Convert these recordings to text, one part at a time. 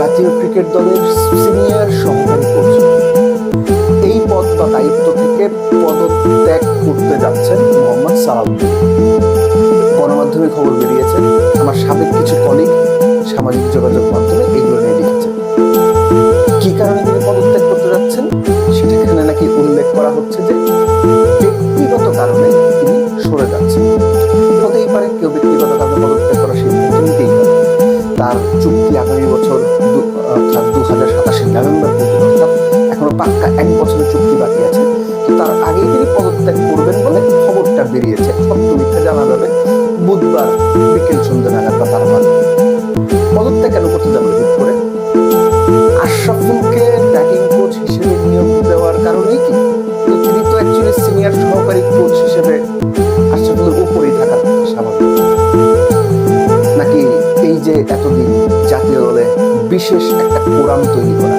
জাতীয় ক্রিকেট দলের সিনিয়র সহকারী কোচ এই পদ বা দায়িত্ব থেকে পদত্যাগ করতে যাচ্ছেন মোহাম্মদ সালাউদ্দিন। গণমাধ্যমে খবর বেরিয়েছে, আমার সাবেক কিছু কলিগ সামাজিক যোগাযোগ মাধ্যমে এগুলো নিয়ে লিখেছেন কি কারণে তিনি পদত্যাগ করতে যাচ্ছেন, সেটা এখানে নাকি উল্লেখ করা হচ্ছে যে ব্যক্তিগত কারণে তিনি সরে যাচ্ছেন। হতেই পারে কেউ ব্যক্তিগত কারণে পদত্যাগ করার সিদ্ধান্ত নিতেই তার চুক্তি আগামী বছর দু- হাজার সাতাশের নভেম্বর অর্থাৎ এখনও পাক্কা এক বছরের চুক্তি বাকি আছে। তো তার আগেই তিনি পদত্যাগ করবেন বলে খবরটা বেরিয়েছে। সত্য মিথ্যা জানা যাবে বুধবার বিকেল সন্ধ্যা নাগাদ বা এতদিন জাতীয় দলে বিশেষ একটা কোরাম তৈরি করা।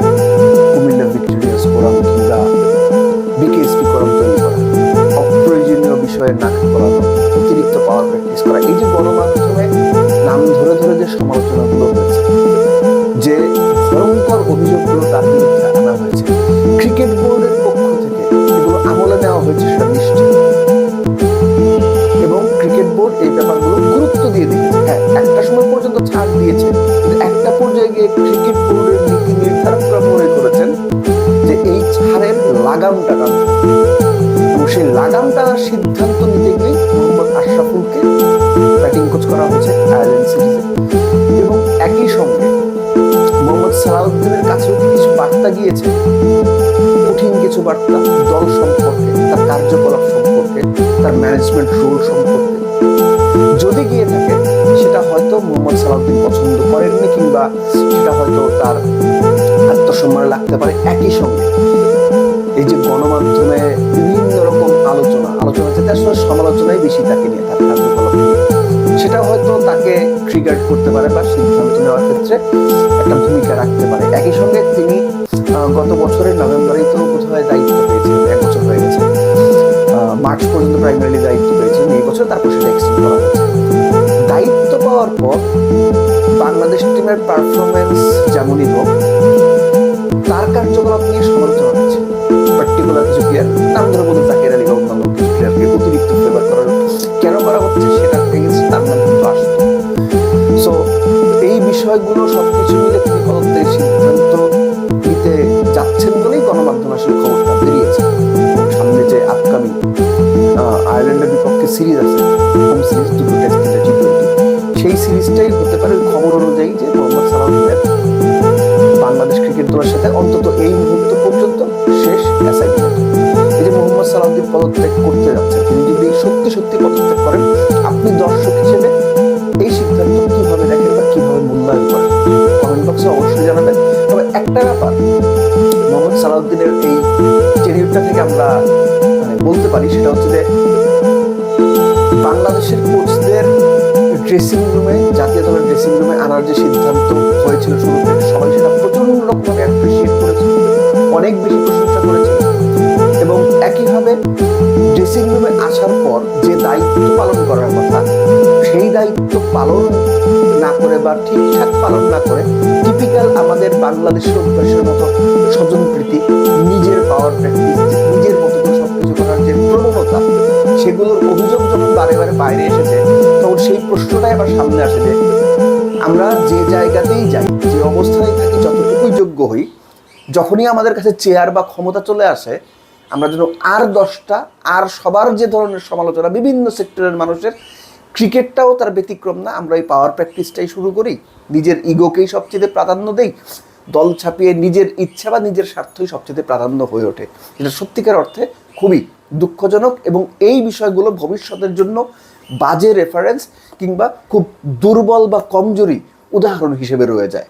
কুমিল্লা ভিক্টোরিয়াস কোরাম কিংবা বিকেএসপি কোরাম তৈরি করা। অপ্রয়োজনীয় বিষয়ে নাক করানো অতিরিক্ত পাওয়ার প্র্যাকটিস করা। এই যে গণমাধ্যমে নাম ধরে ধরে যে সমালোচনাগুলো হয়েছে, যে ভয়ঙ্কর অভিযোগগুলো তার বিরুদ্ধে আনা হয়েছে ক্রিকেট বোর্ডের পক্ষ থেকে এগুলো আমলে নেওয়া হয়েছে সেটা নিশ্চিত। এবং ক্রিকেট বোর্ড এই ব্যাপারগুলো ছাড় দিয়েছে। একটা পর্যায়ে গিয়ে ক্রিকেট বোর্ডের নীতি নির্ধারকরা মনে করেছেন যে এই ছাড়ের লাগামটা টানতে এবং সেই লাগাম টানার সিদ্ধান্ত নিতে গিয়ে মোহাম্মদ আশরাফুলকে ব্যাটিং কোচ করা হয়েছে আয়ারল্যান্ড সিরিজে। এবং একই সঙ্গে মোহাম্মদ সালাউদ্দিনের কাছেও কি কিছু বার্তা গিয়েছে। কঠিন কিছু বার্তা দল সম্পর্কে, তার কার্যকলাপ সম্পর্কে, তার ম্যানেজমেন্ট রোল সম্পর্কে। যদি গিয়ে থাকে, সেটা হয়তো মোহাম্মদ সালাউদ্দিন পছন্দ করেননি কিংবা সেটা হয়তো তার আত্মসম্মানে লাগতে পারে একই সঙ্গে। এই যে গণমাধ্যমে বিভিন্ন ট্রিগার করতে পারে বা সিদ্ধান্ত নেওয়ার ক্ষেত্রে একটা ভূমিকা রাখতে পারে। একই সঙ্গে তিনি গত বছরের নভেম্বরেই তো বোধহয় দায়িত্ব পেয়েছিলেন এক বছর হয়ে গেছে। মার্চ পর্যন্ত প্রাইমারি দায়িত্ব পেয়েছেন, এই বছর তারপর সেটা এক্সটেন্ড করা হয়েছে। দায়িত্ব পাওয়ার পর বাংলাদেশ টিমের পারফরমেন্স যেমনই হোক, তার কার্যকলাপ নিয়ে সমালোচনা হচ্ছে। পার্টিকুলার কিছু প্লেয়ার নাম ধরে বলতে জাকির আলী বা অন্যান্য কিছু প্লেয়ারকে অতিরিক্ত ফেভার করার কেন করা হচ্ছে, সেটা বিষয়গুলো সবকিছু মিলে তিনি পদত্যাগের সিদ্ধান্ত নিতে যাচ্ছেন বলেই গণমাধ্যম আসলে খবরটা বেরিয়েছে। সামনে যে আপকামিং আয়ারল্যান্ডের বিপক্ষে সিরিজ আছে হোম সিরিজ দুটো টেস্ট টি টোয়েন্টি সেই সিরিজটাই হতে পারে খবর অনুযায়ী যে মোহাম্মদ সালাউদ্দিনের বাংলাদেশ ক্রিকেট দলের সাথে অন্তত এই মুহূর্ত পর্যন্ত শেষ অ্যাসাইনমেন্ট এই যে মোহাম্মদ সালাউদ্দিন পদত্যাগ করতে যাচ্ছেন তিনি যদি সত্যি সত্যি পদত্যাগ করেন, আপনি দর্শক হিসেবে মূল্যায়ন করেন কমেন্ট বক্সে অবশ্যই জানাবেন। তবে একটা ব্যাপার, মোহাম্মদ সালাউদ্দিনের এই টেরিউরটা থেকে আমরা মানে বলতে পারি, সেটা হচ্ছে যে বাংলাদেশের কোচদের ড্রেসিং রুমে জাতীয় দলের ড্রেসিং রুমে আনার যে সিদ্ধান্ত হয়েছিল শুরুতে, সবাই সেটা প্রচণ্ড রকমভাবে অ্যাপ্রিসিয়েট করেছে, অনেক বেশি প্রশংসা করেছে। এবং একইভাবে ড্রেসিং রুমে আসার পর যে দায়িত্ব পালন করার দায়িত্ব পালন না করে বা ঠিকঠাক পালন না করে টিপিক্যাল আমাদের বাংলাদেশের অভ্যাসের মতো স্বজনপ্রীতি নিজের পাওয়ার প্র্যাকটিস নিজের মতো করে সবকিছু করার যে প্রবণতা, সেগুলোর অভিযোগ যখন বারে বারে বাইরে এসেছে, তখন সেই প্রশ্নটাই আবার সামনে আসে যে, আমরা যে জায়গাতেই যাই, যে অবস্থায় থাকি, যতটুকুই যোগ্য হই, যখনই আমাদের কাছে চেয়ার বা ক্ষমতা চলে আসে, আমরা যেন আর দশটা, আর সবার যে ধরনের সমালোচনা, বিভিন্ন সেক্টরের মানুষের ক্রিকেটটাও তার ব্যতিক্রম না, আমরা ওই পাওয়ার প্র্যাকটিসটাই শুরু করি, নিজের ইগোকেই সবচেয়ে প্রাধান্য দেই, দল ছাপিয়ে নিজের ইচ্ছা বা নিজের স্বার্থই সবচেয়ে প্রাধান্য হয়ে ওঠে। এটা সত্যিকার অর্থে খুবই দুঃখজনক এবং এই বিষয়গুলো ভবিষ্যতের জন্য বাজে রেফারেন্স কিংবা খুব দুর্বল বা কমজোরি উদাহরণ হিসেবে রয়ে যায়।